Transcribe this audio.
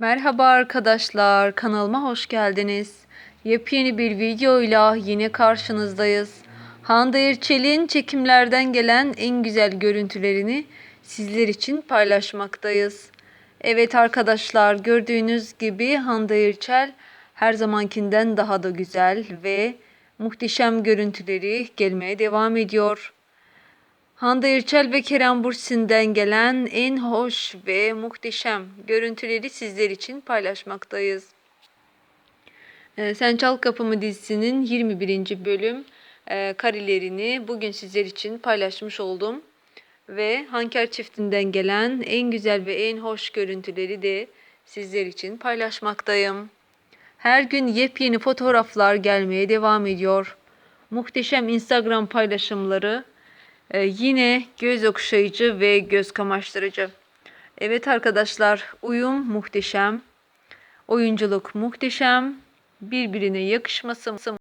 Merhaba arkadaşlar, kanalıma hoş geldiniz. Yepyeni bir videoyla yine karşınızdayız. Hande Erçel'in çekimlerden gelen en güzel görüntülerini sizler için paylaşmaktayız. Evet arkadaşlar, gördüğünüz gibi Hande Erçel her zamankinden daha da güzel ve muhteşem görüntüleri gelmeye devam ediyor. Hande Erçel ve Kerem Bürsin'den gelen en hoş ve muhteşem görüntüleri sizler için paylaşmaktayız. Ee, Sen Çal Kapımı dizisinin 21. bölüm e, karelerini bugün sizler için paylaşmış oldum. Ve Hanker çiftinden gelen en güzel ve en hoş görüntüleri de sizler için paylaşmaktayım. Her gün yepyeni fotoğraflar gelmeye devam ediyor. Muhteşem Instagram paylaşımları ee, yine göz okşayıcı ve göz kamaştırıcı. Evet arkadaşlar, uyum muhteşem, oyunculuk muhteşem, birbirine yakışması